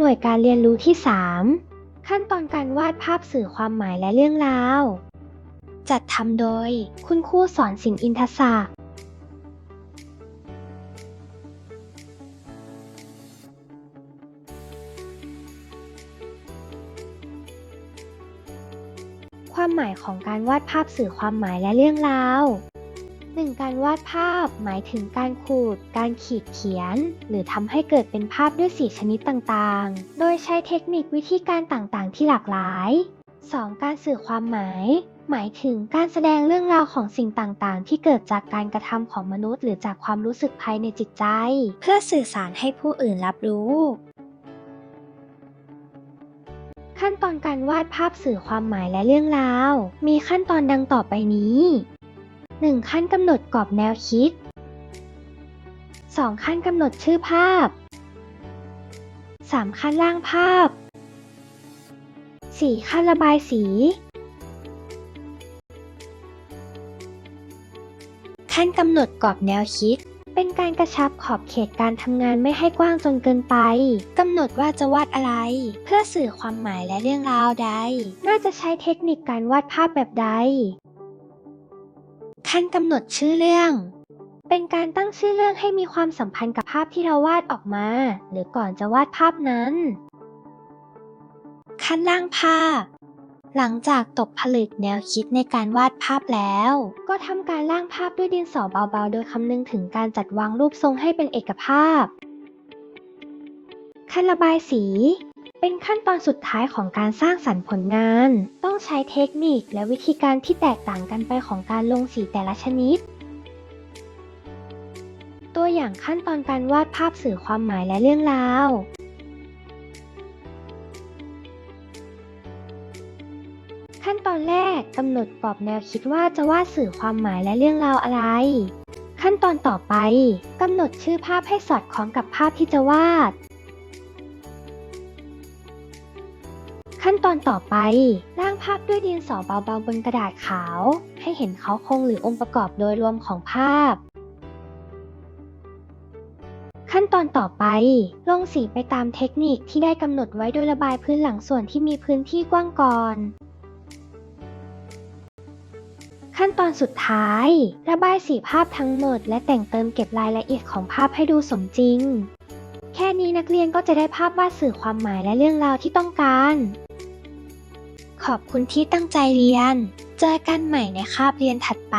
หน่วยการเรียนรู้ที่ 3 ขั้นตอนการวาดภาพสื่อความหมายและเรื่องราว จัดทำโดย คุณครูสอนศิลป์อินทศักดิ์ความหมายของการวาดภาพสื่อความหมายและเรื่องราว การวาดภาพ หมายถึงการขูด การขีดเขียน หรือทำให้เกิดเป็นภาพด้วยสีชนิดต่างๆ โดยใช้เทคนิควิธีการต่างๆ ที่หลากหลาย 2. การสื่อความหมาย หมายถึงการแสดงเรื่องราวของสิ่งต่างๆ ที่เกิดจากการกระทำของมนุษย์ หรือจากความรู้สึกภายในจิตใจ เพื่อสื่อสารให้ผู้อื่นรับรู้ ขั้นตอนการวาดภาพสื่อความหมายและเรื่องราว มีขั้นตอนดังต่อไปนี้ 1. ขั้นกำหนดกรอบแนวคิด 2. ขั้นกำหนดชื่อภาพ 3. ขั้นร่างภาพ 4. ขั้นระบายสี ขั้นกำหนดกรอบแนวคิด เป็นการกระชับขอบเขตการทำงานไม่ให้กว้างจนเกินไปกำหนดว่าจะวาดอะไร เพื่อสื่อความหมายและเรื่องราวใด น่าจะใช้เทคนิคการวาดภาพแบบใด ขั้นกำหนดชื่อเรื่อง เป็นการตั้งชื่อเรื่องให้มีความสัมพันธ์กับภาพที่เราวาดออกมา หรือก่อนจะวาดภาพนั้น ขั้นล่างภาพ หลังจากตกผลึกแนวคิดในการวาดภาพแล้ว ก็ทำการร่างภาพด้วยดินสอเบาๆ โดยคำนึงถึงการจัดวางรูปทรงให้เป็นเอกภาพขั้นระบายสี เป็นขั้นตอนสุดท้ายของการสร้างสรรค์ผลงาน ต้องใช้เทคนิคและวิธีการที่แตกต่างกันไปของการลงสีแต่ละชนิด ตัวอย่างขั้นตอนการวาดภาพสื่อความหมายและเรื่องราวขั้นตอนแรกกำหนดกรอบแนวคิดว่าจะวาดสื่อความหมายและเรื่องราวอะไร ขั้นตอนต่อไปกำหนดชื่อภาพให้สอดคล้องกับภาพที่จะวาด ขั้นตอนต่อไป ร่างภาพด้วยดินสอเบาๆบนกระดาษขาว ให้เห็นเขาโครงหรือองค์ประกอบโดยรวมของภาพ ขั้นตอนต่อไป ลงสีไปตามเทคนิคที่ได้กำหนดไว้โดยระบายพื้นหลังส่วนที่มีพื้นที่กว้างก่อนขั้นตอนสุดท้าย ระบายสีภาพทั้งหมด และแต่งเติมเก็บรายละเอียดของภาพให้ดูสมจริง แค่นี้นักเรียนก็จะได้ภาพวาดสื่อความหมายและเรื่องราวที่ต้องการ ขอบคุณที่ตั้งใจเรียน เจอกันใหม่ในคาบเรียนถัดไป